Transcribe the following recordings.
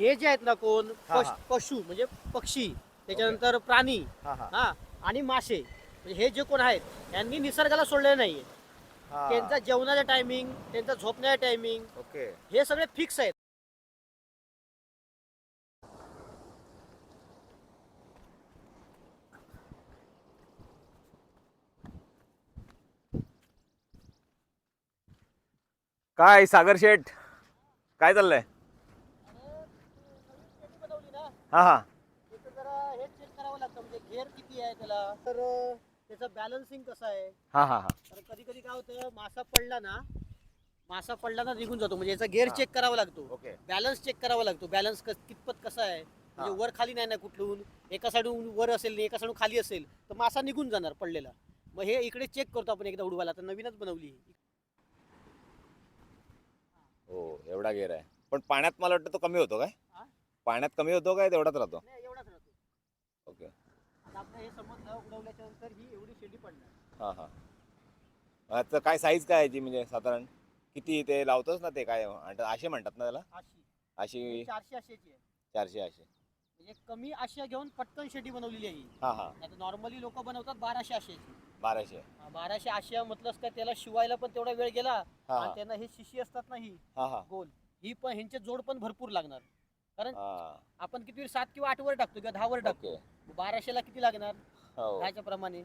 हे जे आहेत ना कोण हा, पश- हा. पशु म्हणजे पक्षी त्याच्यानंतर प्राणी हा हा. हा आणि मासे. म्हणजे हे जे कोण आहेत यांनी निसर्गाला सोडलेलं नाहीये. हा. त्यांचा जेवणाचा टायमिंग त्यांचा झोपण्याचा टायमिंग ओके. हे सगळे फिक्स आहेत. काय सागर शेठ? काय चाललंय? हा हा. त्याचं जरा हे चेक करावं लागतं म्हणजे घेर किती आहे त्याला? तर अं, त्याचं बॅलन्सिंग कसं आहे? हा हा हा. तर कधी कधी काय होतं मासा पडला ना मासा पडला ना निघून जातो म्हणजे याचा गेअर हा. चेक करावा लागतो. ओके. बॅलन्स चेक करावा लागतो. बॅलन्स कितपत कसा आहे? म्हणजे. वर खाली नाही ना कुठलून एका साईडून वर असेल आणि एका साईडून खाली असेल तर मासा निघून जाणार पडलेला. मग हे इकडे चेक करतो आपण एकदा उडवायला. तर नवीनच बनवली हो. एवढा गेर आहे. पण पाण्यात मला वाटतं तो कमी होतो काय? हा? पाण्यात कमी होतो काय तेवढाच राहतो? नाही एवढाच राहतो. ओके. आता हे समजलं उडवल्याच्या नंतर ही एवढी शेंडी पडणार. हा हा. आता काय साईज काय याची म्हणजे साधारण? किती ते लावतोच ना ते काय? म्हणतात आशे म्हणतात ना त्याला? अशी अशी चारशे आशेची आहे. चारशे आशे म्हणजे कमी आशा घेऊन पटकन शेंडी बनवलेली आहे ही. हा हा. नाही नॉर्मली लोक बनवतात बाराशे आशेची बाराशे. हा, बाराशे आशिया म्हटलंच काय त्याला शिवायला पण तेवढा वेळ गेला हा आणि हा त्यांना हे शिशी असतात ना ही हा हा. गोल. ही पण ह्यांचे जोड पण भरपूर लागणार. कारण हा. आपण किती सात किंवा आठ वर टाकतो किंवा दहा वर टाकतो. ओके. बाराशेला किती लागणार? हो. दहाच्या प्रमाणे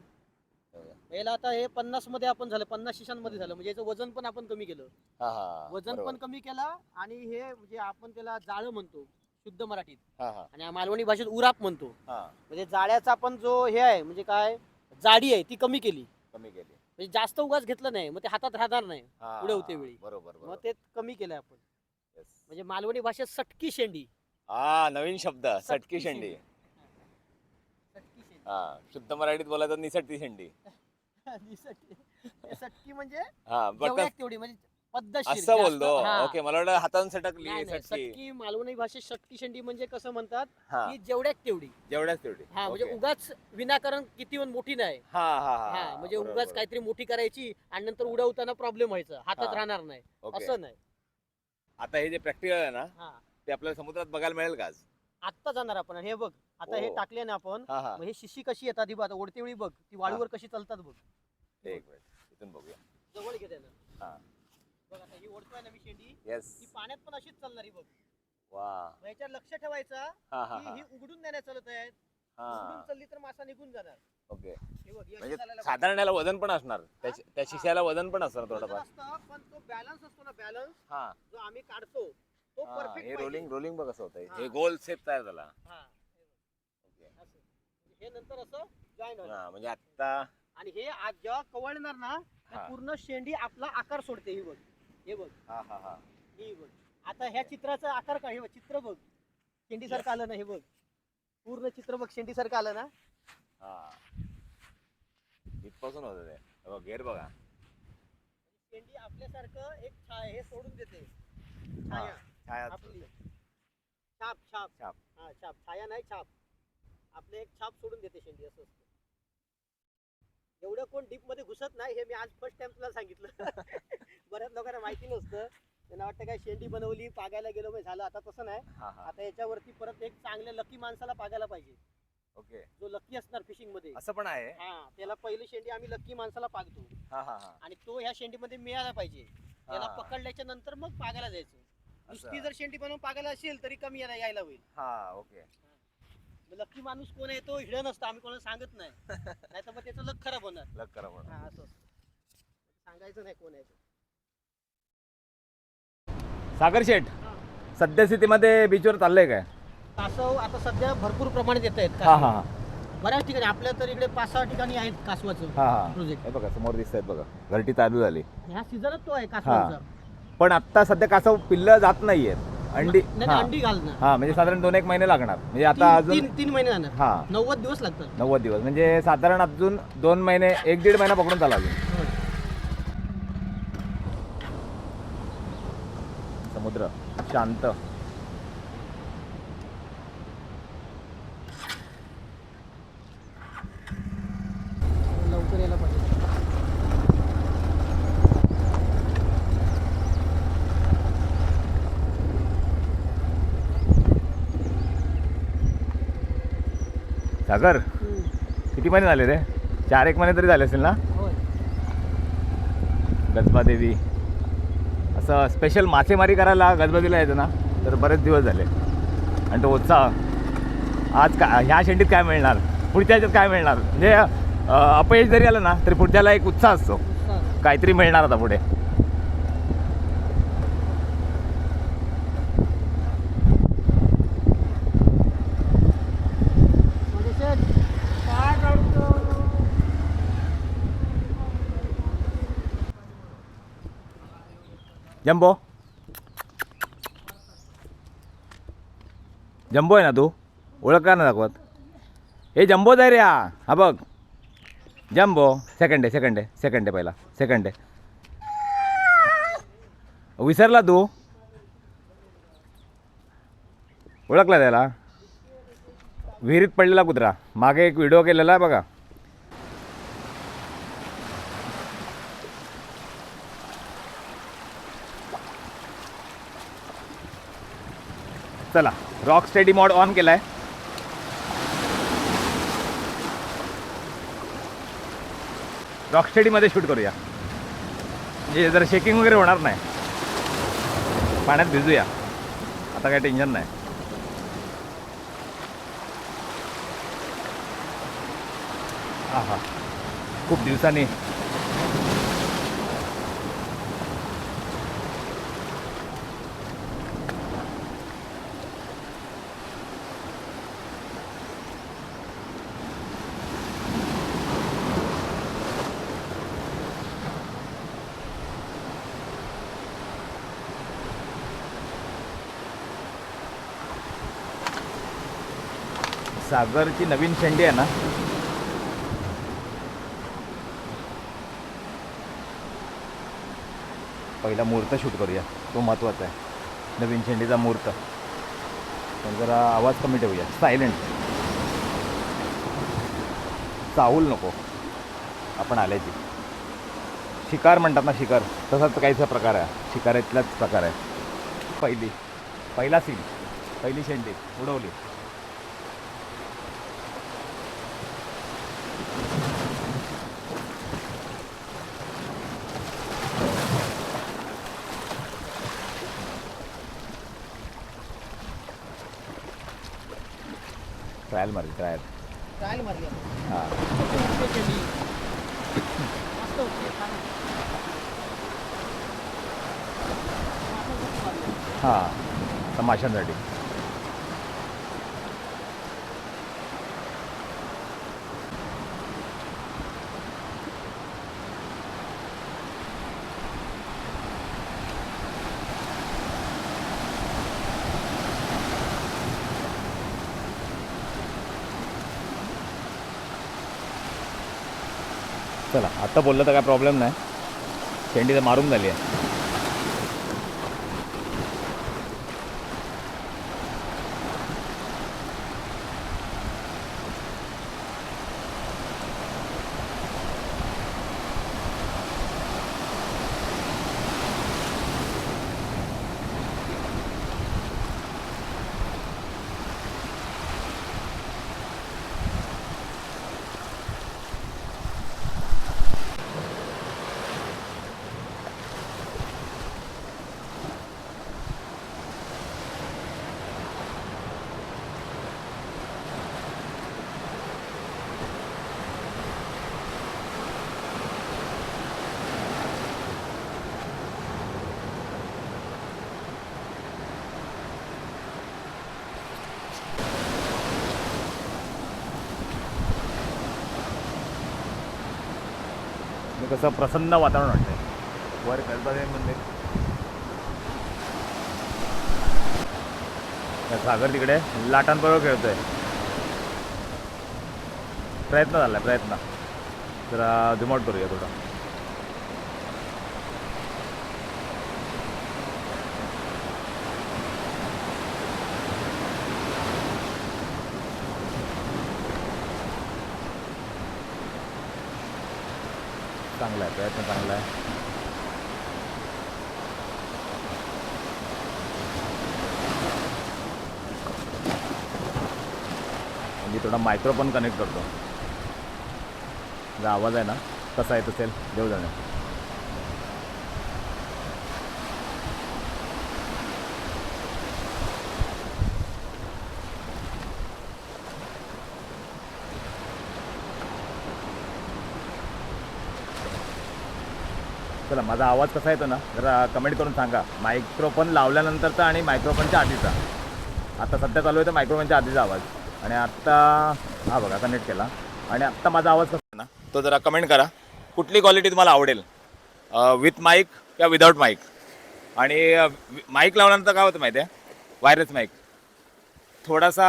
हो. याला आता हे पन्नासमध्ये आपण झालं पन्नास शिशांमध्ये झालं. म्हणजे याचं वजन पण आपण कमी केलं. हा हा. वजन बरोबर. पण कमी केला आणि हे म्हणजे आपण त्याला जाळं म्हणतो शुद्ध मराठीत. हा हा. आणि मालवणी भाषेत उराप म्हणतो. हा. म्हणजे जाळ्याचा पण जो हे आहे म्हणजे काय जाडी आहे ती कमी केली. कमी केली. म्हणजे जास्त उगाच घेतलं नाही मग ते हातात राहणार नाही हा. उडवते वेळी. बरोबर मग बरोबर. ते कमी केलंय आपण. म्हणजे मालवणी भाषेत सटकी शेंडी. हा नवीन शब्द सटकी शेंडी. सटकी शेंडी. हा शुद्ध मराठीत बोलायचं निसटती शेंडी. सटकी सटकी म्हणजे हा बट तेवढी म्हणजे पद्धतशीर असं जास्त- हा. ओके मला वाटलं हातानं नाही, सटकली नाही, सटकी. सटकी मालवणी भाषेत सटकी शेंडी म्हणजे कसं म्हणतात? हा. की जेवढ्याक तेवढी. जेवढ्याच तेवढी. हा म्हणजे. उगाच विनाकारण किती पण मोठी नाही. हा हा हा म्हणजे बरोबर, उगाच बरोबर. काहीतरी मोठी करायची आणि नंतर उडवताना प्रॉब्लेम व्हायचा. हातात हा. राहणार नाही. असं नाही. आता हे जे प्रॅक्टिकल आहे ना हा. ते आपल्याला समुद्रात बघायला मिळेल का आज? आत्ता जाणार आपण आणि हे बघ. आता हे ओ. टाकले ना आपण हा हा. मग हे शिशी कशी येतात ही बघ आता ओढते वेळी बघ. ती वाळूवर कशी चालतात बघ. एक मिनिट इथून बघूया. जवळ घे त्याला. हा. बघ आता ही ओढतोय ना मी शेंडी. येस ती पाण्यात पण अशीच चालणार ही बघ. वा. मग याच्यावर लक्ष ठेवायचा हा हा की हा. ही उघडून नाही चालत आहेत. हा. चालली तर मासा निघून जाणार. ओके. हे बघ ही म्हणजे चालायला साधारण याला वजन पण असणार. त्याच्या- त्या. शिशाला वजन पण असणार. थोडंफार. असतं, पण तो बॅलन्स असतो ना बॅलन्स हा. जो आम्ही काढतो तो हा, परफेक्ट हे रोलिंग रोलिंग बघ कसं होतंय. हा. हे गोल सेप तयार झाला. हा. असं. म्हणजे हे नंतर असं जॉईन हा म्हणजे आता आणि हे आज जेव्हा कवळणार ना हा. पूर्ण शेंडी आपला आकार सोडते ही बघ. हे बघ. हा हा हा. ही बघ. आता ह्या चित्राचा आकार काय हे बघ चित्र बघ. शेंडी सारखं आलं ना हे बघ. पूर्ण चित्र बघ शेंडी सारखं आलं ना? हा. इथपासून होत ते. हे बघ, शेंडी आपल्यासारखं एक छाया हे सोडून देते. हा, छाया. छाया आपली. छाप छाप. छाप. हा छाप. छाया नाही छाप. आपले एक छाप सोडून देते शेंडी असं असतं. एवढं कोण डीपमध्ये घुसत नाही हे मी आज फर्स्ट टाइम तुला सांगितलं. बऱ्याच लोकांना माहिती नसतं. त्यांना वाटतं काय शेंडी बनवली पागायला गेलो मग झालं. आता तसं नाही. हा हा. आता याच्यावरती परत एक चांगल्या लकी माणसाला पागायला पाहिजे. ओके. जो लकी असणार फिशिंगमध्ये. असं पण आहे? हा त्याला पहिली शेंडी आम्ही लकी माणसाला पागतो. हा हा हा. आणि तो ह्या शेंडीमध्ये मिळाला पाहिजे. त्याला हा. पकडल्याच्या नंतर मग पागायला जायचं. नुसती. जर शेंडी बनवून पागायला असेल तरी कमी यायला यायला होईल. हा ओके. लकी माणूस कोण आहे तो हिड नसतो. आम्ही कोणाला सांगत नाही. नाही तर मग त्याचं लक खराब होणार. लग करा म्हणून हा असं असतं. सांगायचं नाही कोण आहे तो. सागर शेठ. सद्यस्थितीमध्ये बीचवर चाललंय काय? कासव आता सध्या भरपूर प्रमाणात येत आहेत हा हा बऱ्याच ठिकाणी आपल्या तर इकडे पाच सहा ठिकाणी आहेत कासवाचं हा हा. प्रोजेक्ट हे बघा समोर दिसत आहेत बघा. घरटी चालू झाली. ह्या सीझनच तो आहे कासवाचा. पण आता सध्या कासव पिल्ल जात नाहीयेत. अंडी नाही, हा. अंडी घालणं हा म्हणजे साधारण दोन एक महिने लागणार. म्हणजे आता तीन- अजून तीन तीन महिने जाणार हा. नव्वद दिवस लागतात. नव्वद दिवस. म्हणजे साधारण अजून दोन महिने एक दीड महिना पकडून चाला अजून. शांत. लवकर यायला सागर किती महिने झाले रे? चार एक महिने तरी झाले असेल ना? गजबादेवी असं स्पेशल मासेमारी करायला गजबादेवीला यायचं ना तर बरेच दिवस झाले. आणि तो उत्साह आज का ह्या शेंडीत काय मिळणार? पुढच्या ह्याच्यात काय मिळणार? म्हणजे अपयश जरी आलं ना तरी पुढच्याला एक उत्साह असतो. काहीतरी मिळणार आता पुढे. जम्बो जम्बो आहे ना तू ओळख का ना दाखवत हे जम्बोच आहे रे हा हा बघ जम्बो सेकंड आहे सेकंड आहे सेकंड आहे पहिला सेकंड आहे विसरला तू ओळखला त्याला विहिरीत पडलेला कुत्रा मागे एक व्हिडिओ केलेला आहे बघा चला रॉक स्टेडी मॉड ऑन केलाय. रॉक स्टेडीमध्ये शूट करूया. म्हणजे जर शेकिंग वगैरे होणार नाही पाण्यात भिजूया. आता काय टेन्शन नाही. हा हा खूप दिवसांनी सागरची नवीन शेंडी आहे ना. पहिला मुहूर्त शूट करूया. तो महत्त्वाचा आहे. नवीन शेंडीचा मुहूर्त. पण जरा आवाज कमी ठेवूया. सायलेंट चाहूल नको. आपण आल्याची शिकार म्हणतात ना शिकार. तसाच काहीचा प्रकार आहे. शिकारातलाच प्रकार आहे. पहिली. पहिला सीन पहिली शेंडी. उडवली. ट्रायल मारली ट्रायल ट्रायल मारली हां. हां. तमाशांसाठी. चला आत्ता बोललं तर काय प्रॉब्लेम नाही. शेंडी तर मारून झाली आहे. कसं प्रसन्न वातावरण वाटतंय. वर गणपती मंदिर. सागर तिकडे लाटांबरोबर खेळतोय. प्रयत्न झाला प्रयत्न. जरा झुमआउट करूया थोडं. चांगला आहे प्रयत्न चांगला आहे म्हणजे थोडा मायक्रो पण कनेक्ट करतो जर आवाज आहे ना कसा येत असेल देव जाणे चला माझा आवाज कसा येतो ना जरा कमेंट करून सांगा. मायक्रोफोन लावल्यानंतरचा आणि मायक्रोफोनच्या आधीचा. आता सध्या चालू आहे तर मायक्रोफोनच्या आधीचा आवाज. आणि आत्ता हा बघा कनेक्ट केला. आणि आत्ता माझा आवाज कसा आहे ना तो जरा कमेंट करा. कुठली क्वालिटी तुम्हाला आवडेल? विथ माईक किंवा विदाऊट माईक आणि माईक लावल्यानंतर काय होतं माहिती आहे वायरलेस माईक थोडासा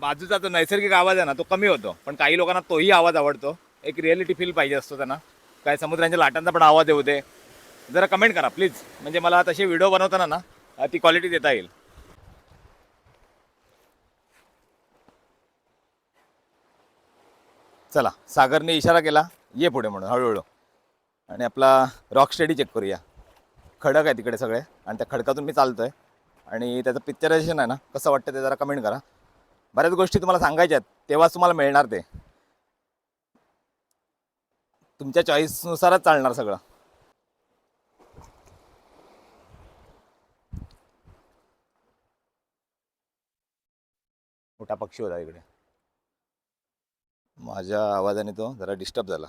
बाजूचा जो नैसर्गिक आवाज आहे ना तो कमी होतो. पण काही लोकांना तोही आवाज आवडतो. एक रिॲलिटी फील पाहिजे असतो त्यांना. काय समुद्रांच्या लाटांचा पण आवाज येऊ दे. जरा कमेंट करा प्लीज म्हणजे मला तसे व्हिडिओ बनवताना ना ती क्वालिटी देता येईल. चला सागरने इशारा केला ये पुढे म्हणून हळूहळू. आणि आपला रॉक स्टेडी चेक करूया. खडक आहे तिकडे सगळे आणि त्या खडकातून मी चालतोय. आणि त्याचं पिक्चरायझेशन आहे ना कसं वाटतं ते जरा कमेंट करा. बऱ्याच गोष्टी तुम्हाला सांगायच्या आहेत तेव्हाच तुम्हाला मिळणार ते. तुमच्या चॉईसनुसारच चालणार सगळं. मोठा पक्षी होता इकडे. माझ्या आवाजाने तो जरा डिस्टर्ब झाला.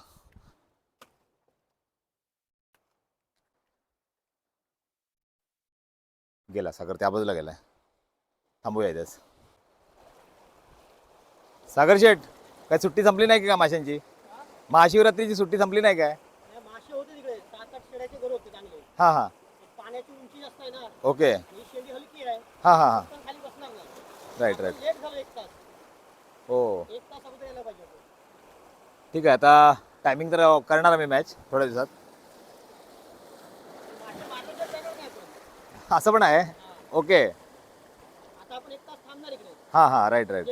गेला सागर त्या बाजूला गेलाय. थांबूया इथेच. सागर शेठ काय सुट्टी संपली नाही की माशांची? महाशिवरात्रीची सुट्टी संपली नाही काय? हां हां. ओके. ही शेंडी हलकी आहे. हां हां हां पण खाली बसणार नाही राईट राईट हो. ठीक आहे आता टायमिंग तर करणार मी मॅच थोड्या दिवसात. असं पण आहे? ओके. आता आपण एक तास थांबणार इकडे. हां हां. राईट राईट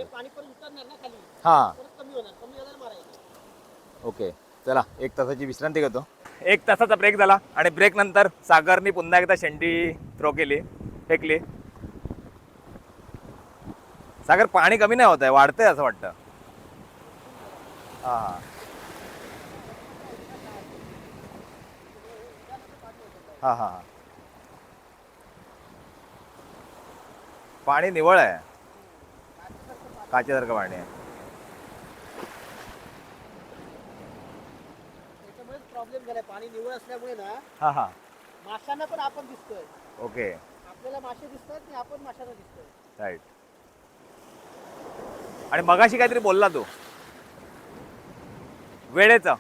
हां. परत कमी होणार कमी झाल्यावर मारायचं ओके. चला एक तासाची विश्रांती घेतो. एक तासाचा ब्रेक झाला आणि ब्रेक नंतर सागरनी पुन्हा एकदा शेंडी थ्रो केली फेकली. सागर पाणी कमी नाही होत आहे वाढतंय असं वाटतं. हां. हां हां हां. पाणी निवळ आहे. काचेसारखं पाणी आहे. प्रॉब्लेम झालाय. पाणी निवळ असल्यामुळे ना हां हां. माशांना पण आपण दिसतोय. ओके. आपल्याला मासे दिसतात आणि आपण माशांना दिसतोय. राईट. आणि मगाशी काहीतरी बोलला तू. वेळेचं.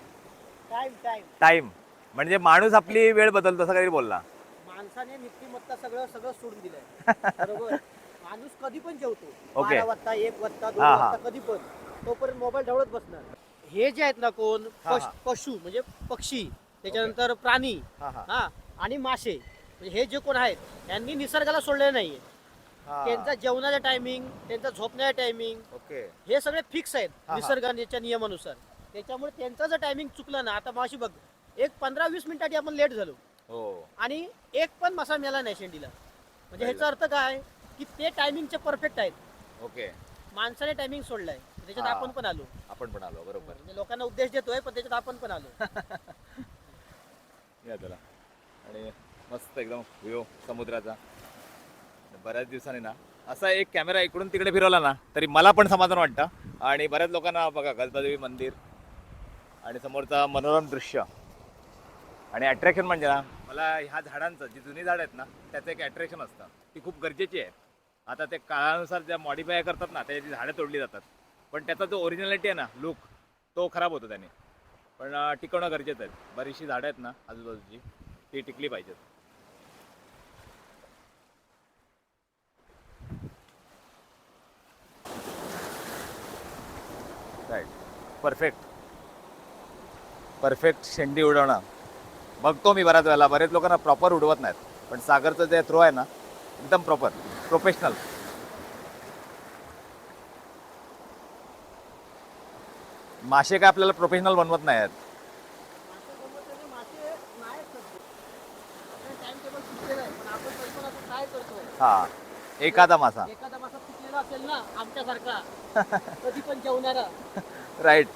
टाइम टाइम टाइम म्हणजे माणूस आपली वेळ बदलतो असं काहीतरी बोलला. माणसाने नीतिमत्ता सगळं सगळं सोडून दिलंय. बरोबर? माणूस कधी पण जेवतो. ओके. बारा वाजता एक वाजता दोन हा, हा. वाजता कधी पण. तोपर्यंत मोबाईल ढवळत बसणार. हे जे आहेत ना कोण? हा, पश- हा. पशु म्हणजे पक्षी त्याच्यानंतर प्राणी हा आणि मासे. म्हणजे हे जे कोण आहेत यांनी निसर्गाला सोडलेलं नाहीये. त्यांचा जेवणाचा टायमिंग त्यांचा झोपण्याचा टायमिंग ओके. हे सगळे फिक्स आहेत हा. निसर्गाच्या नियमानुसार. त्याच्यामुळे त्यांचं जर टायमिंग चुकलं ना आता माशी बघ एक पंधरा वीस मिनिटाची आपण लेट झालो. हो. आणि एक पण मसा मिळाला नाही शेंडीला. म्हणजे ह्याचा अर्थ काय? की ते टायमिंगचे परफेक्ट आहेत. ओके. माणसाने टायमिंग सोडलाय. त्याच्यात हा. आपण पण आलो. आपण पण आलो बरोबर. म्हणजे लोकांना उपदेश देतोय पण त्याच्यात आपण पण आलो. या त्याला. आणि मस्त एकदम व्ह्यू समुद्राचा. बऱ्याच दिवसांनी ना असा एक कॅमेरा इकडून तिकडे फिरवला ना तरी मला पण समाधान वाटतं. आणि बऱ्याच लोकांना बघा गजबादेवी मंदिर आणि समोरचा मनोरम दृश्य. आणि अट्रॅक्शन म्हणजे ना मला ह्या झाडांचं जी जुनी झाड आहेत ना त्याचं एक अट्रॅक्शन असतं. ती खूप गरजेची आहे. आता ते काळानुसार ज्या मॉडिफाय करतात ना त्याची झाडं तोडली जातात. पण त्याचा जो ओरिजिनॅलिटी आहे ना लुक तो खराब होतो त्याने. पण टिकवणं गरजेचं आहे. बरीचशी झाडं आहेत ना आजूबाजूची ती टिकली पाहिजेत. राईट परफेक्ट परफेक्ट शेंडी उडवणं. बघतो मी बऱ्याच वेळेला. बरेच लोकांना प्रॉपर उडवत नाहीत. पण सागरचं जे थ्रो आहे ना एकदम प्रॉपर प्रोफेशनल मासे काय आपल्याला प्रोफेशनल बनवत नाही आहेत हा. एखादा मासा. असेल ना आमच्यासारखा कधी पण जेवणारा. राईट.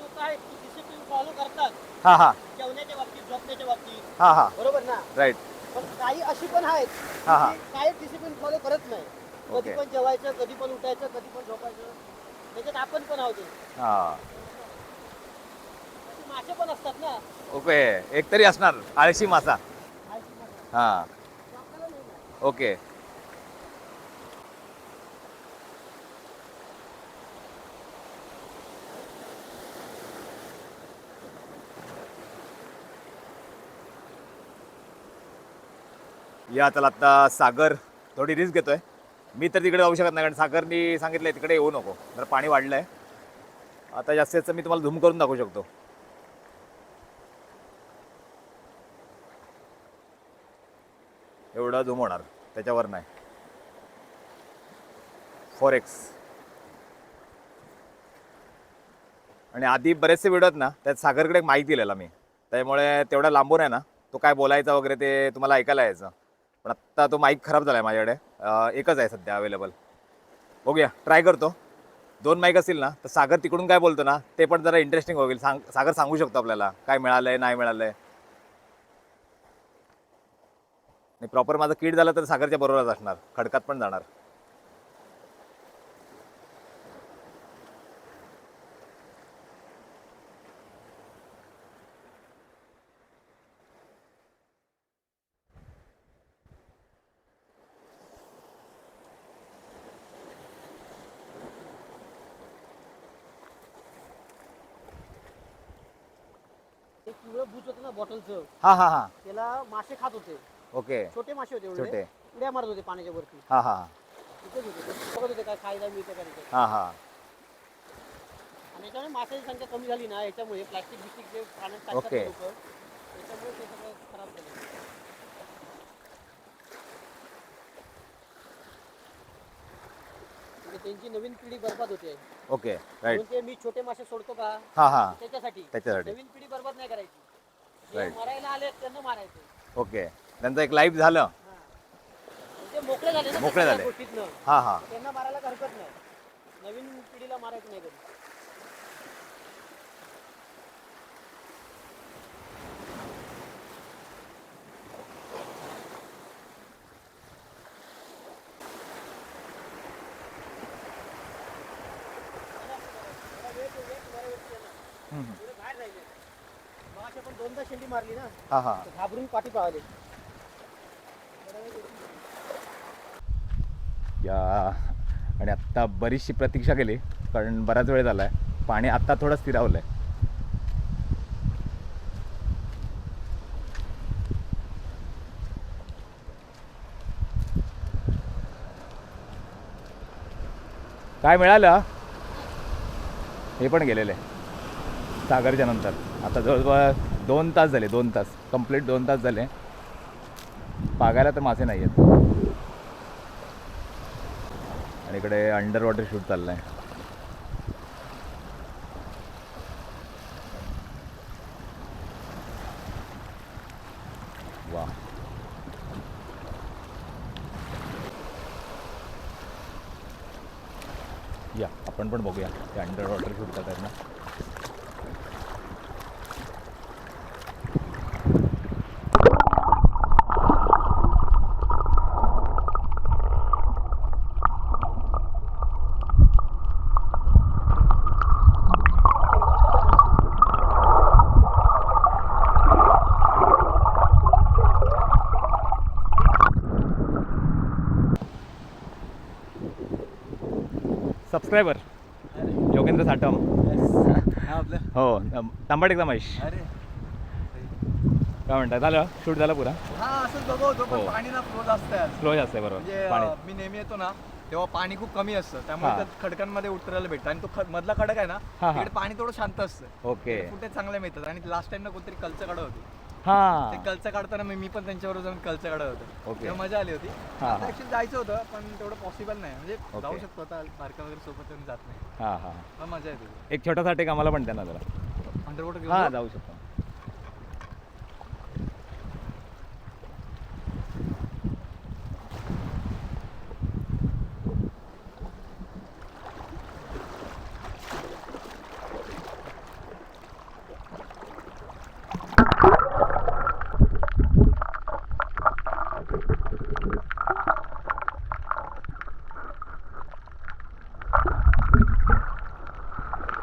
लोक आहेत की डिसिप्लिन फॉलो करतात. हां हां. जेवण्याच्या बाबतीत झोपण्याच्या बाबतीत. हां हां. बरोबर ना? राईट. पण काही अशी पण आहेत हा, हा. की काही डिसिप्लिन फॉलो करत नाही. कधी. पण जेवायचं कधी पण उठायचं कधी पण झोपायचं. त्याच्यात आपण पण आहोत. हां. मासे पण असतात ना? ओके. एक तरी असणार आळशी मासे. हां. ओके. या चला आता सागर थोडी रिस्क घेतोय. मी तर तिकडे जाऊ शकत नाही कारण सागरनी सांगितलंय तिकडे येऊ नको. जर पाणी वाढलंय. आता जास्तीत जास्त मी तुम्हाला झूम करून दाखवू शकतो. एवढा झूम होणार. त्याच्यावर नाही. फॉरेक्स आणि आधी बरेचसे व्हिडिओ आहेत ना त्यात सागरकडे एक माहिती दिलेला मी. त्यामुळे तेवढा लांबून आहे ना तो काय बोलायचा वगैरे ते तुम्हाला ऐकायला यायचं. पण आत्ता तो माईक खराब झाला आहे माझ्याकडे एकच आहे सध्या अवेलेबल बघूया ट्राय करतो. दोन माईक असतील ना तर सागर तिकडून काय बोलतो ना ते पण जरा इंटरेस्टिंग होईल. सांग सागर सांगू शकतो आपल्याला काय मिळालंय नाही मिळालंय. आणि प्रॉपर माझं किट झालं तर सागरच्या बरोबरच असणार. खडकात पण जाणार. हां हां हां. त्याला मासे खात होते. ओके. छोटे मासे होते छोटे. एवढे उड्या मारत होते पाण्याच्या वरती. हां हां. तिथेच होते ते. बघत होते काय खायला मिळतं का तिथे हां हां. आणि याच्यामुळे माशाची संख्या कमी झाली ना याच्यामुळे प्लास्टिक बिस्टिक जे पाण्यात टाकतात ओके. लोक त्याच्यामुळे ते सगळं खराब झालं. म्हणजे त्यांची नवीन पिढी बर्बाद होते. ओके राईट म्हणून ते मी छोटे मासे सोडतो का? हां हां. त्याच्यासाठी. त्याच्यासाठी. नवीन पिढी बर्बाद नाही करायची. जे Right. मरायला आले त्यांना मारायचं. ओके. त्यांचं एक लाईफ झालं. हा. ते मोकळे झाले ना मोकळे झाले. गोष्टीतनं. हां हां. त्यांना मारायला काही हरकत नाही. नवीन पिढीला मारायचं नाही कधी. हम्म. पुढे बाहेर राहिले मग आपण दोनदा शेंडी मारली ना हां हां. तर घाबरून पाठी पळाले. या आणि आत्ता बरीचशी प्रतीक्षा केली कारण बराच वेळ झाला आहे पाणी आत्ता थोडं स्थिरावलं आहे काय मिळालं? हे पण गेलेले. सागरच्या नंतर. आता जवळजवळ दोन तास झाले दोन तास. कंप्लीट दोन तास झाले. पागायला तर मासे नाही आहेत आणि इकडे अंडर वॉटर शूट चाललाय. वा या आपण पण बघूया ते अंडर वॉटर शूट करतात ना. सबस्क्रायबर योगेंद्र आपलं हो तांबट एकदम महेश. काय म्हणतात झालं? शूट झालं पुरा? हा. असंच बघवतो पण. पाणी ना फ्लो जास्त आहे स्लो जास्त आहे बरोबर. म्हणजे पाणी. मी नेहमी येतो ना तेव्हा पाणी खूप कमी असतं. त्यामुळे. त्यात खडकांमध्ये उतरायला भेटतं. आणि तो मधला खडक आहे ना. तिकडे पाणी थोडं शांत असतं. ओके. कुठे चांगले मिळतात आणि लास्ट टाइम ना कोणतरी कलचं काढत होती. ते हां कलचं काढताना मी मी पण त्यांच्याबरोबर जाऊन कलचं काढत होतो. ओके. तेव्हा मजा आली होती. हा, हा. ऍक्च्युली जायचं होतं पण तेवढं पॉसिबल नाही. म्हणजे. जाऊ शकतो आता बारका वगैरे सोबत येऊन जात नाही. हां हां. पण मजा येते. एक छोटासा टेक आम्हाला पण त्यांना जरा. अंडरवॉटर हां जाऊ शकतो.